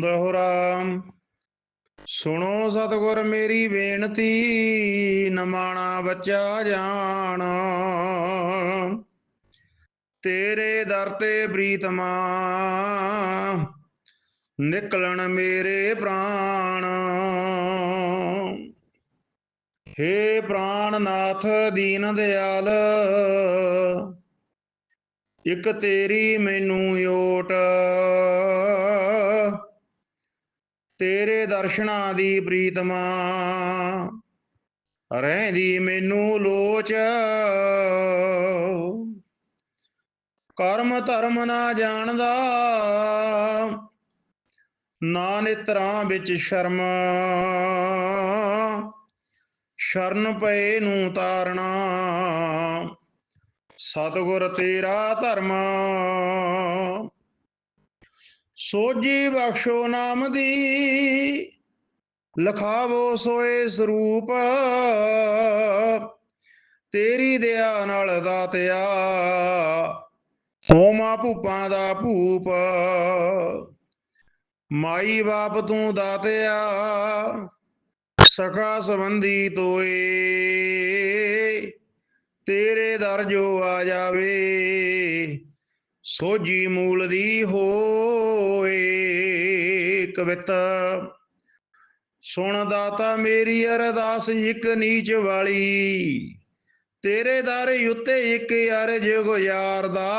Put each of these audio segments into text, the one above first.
ਦੋਹਰਾ ਸੁਣੋ ਸਤਿਗੁਰ ਮੇਰੀ ਬੇਨਤੀ ਨਮਾਣਾ ਬੱਚਾ ਜਾਣ। ਤੇਰੇ ਦਰ ਤੇ ਪ੍ਰੀਤਮਾ, ਨਿਕਲਣ ਮੇਰੇ ਪ੍ਰਾਣ। ਹੇ ਪ੍ਰਾਣਨਾਥ ਦੀਨ ਦਿਆਲ ਇੱਕ ਤੇਰੀ ਮੈਨੂੰ ਓਟ। ਤੇਰੇ ਦਰਸ਼ਨਾਂ ਦੀ ਪ੍ਰੀਤਮਾ, ਰਹਿੰਦੀ ਮੈਨੂੰ ਲੋਚ। ਕਰਮ ਧਰਮ ਨਾ ਜਾਣਦਾ, ਨਾ ਨਿਤਰਾਂ ਵਿੱਚ ਸ਼ਰਮ। ਸ਼ਰਨ ਪਏ ਨੂੰ ਤਾਰਨਾ। ਸਤਿਗੁਰ ਤੇਰਾ ਧਰਮ। ਸੋਜੀ ਬਖਸ਼ੋ ਨਾਮ ਦੀ, ਲਖਾਵੋ ਸੋਏ ਸਰੂਪ। ਤੇਰੀ ਦਇਆ ਨਾਲ ਦਾਤਿਆ ਹੋਮਾ ਭੂਪਾਂ ਦਾ ਭੂਪ। ਮਾਈ ਬਾਪ ਤੂੰ ਦਾਤਿਆ ਸਖਾ ਸੰਬੰਧੀ ਤੋਏ। ਤੇਰੇ ਦਰ ਜੋ ਆ ਜਾਵੇ ਸੋਜੀ ਮੂਲ ਦੀ ਹੋਏ ਕਵਿਤ। ਸੁਣ ਦਾਤਾ ਮੇਰੀ ਅਰਦਾਸ ਇੱਕ ਨੀਚ ਵਾਲੀ, ਤੇਰੇ ਦਰ ਉੱਤੇ ਇੱਕ ਅਰਜ ਗੁਜ਼ਾਰਦਾ।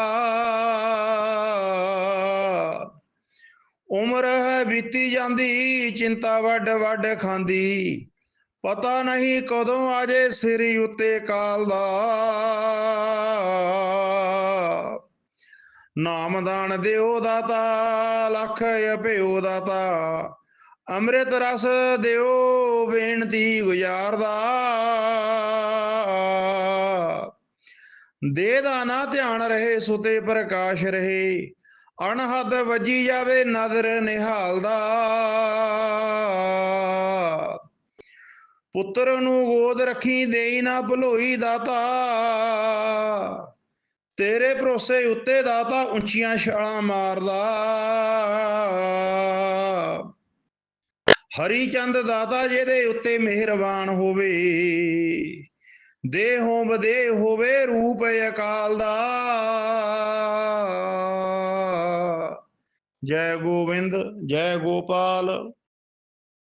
ਉਮਰ ਹੈ ਬੀਤੀ ਜਾਂਦੀ, ਚਿੰਤਾ ਵੱਡ ਵੱਡ ਖਾਂਦੀ। ਪਤਾ ਨਹੀਂ ਕਦੋਂ ਆਜੇ ਸਿਰ ਉੱਤੇ ਕਾਲ ਦਾ। ਨਾਮਦਾਨ ਦਿਓ ਦਾਤਾ, ਲੱਖ ਅਭਿਓ ਦਾਤਾ। ਅੰਮ੍ਰਿਤ ਰਸ ਦਿਓ ਬੇਨਤੀ ਗੁਜ਼ਾਰਦਾ ਦੇ। ਦਾ ਨਾ ਧਿਆਨ ਰਹੇ, ਸੁਤੇ ਪ੍ਰਕਾਸ਼ ਰਹੇ। ਅਣਹਦ ਵਜੀ ਜਾਵੇ ਨਦਰ ਨਿਹਾਲਦਾ ਪੁੱਤਰ ਨੂੰ ਗੋਦ ਰੱਖੀ ਦੇਈ ਨਾ ਭਲੋਈ ਦਾਤਾ। ਤੇਰੇ ਭਰੋਸੇ ਉੱਤੇ ਦਾਤਾ ਉੱਚੀਆਂ ਛਾਲਾਂ ਮਾਰਦਾ। ਹਰੀ ਚੰਦ ਦਾਤਾ ਜਿਹਦੇ ਉੱਤੇ ਮਿਹਰਬਾਨ ਹੋਵੇ। ਦੇਹੋਂ ਬਦੇ ਹੋਵੇ ਰੂਪ ਅਕਾਲ ਦਾ। ਜੈ ਗੋਬਿੰਦ ਜੈ ਗੋਪਾਲ।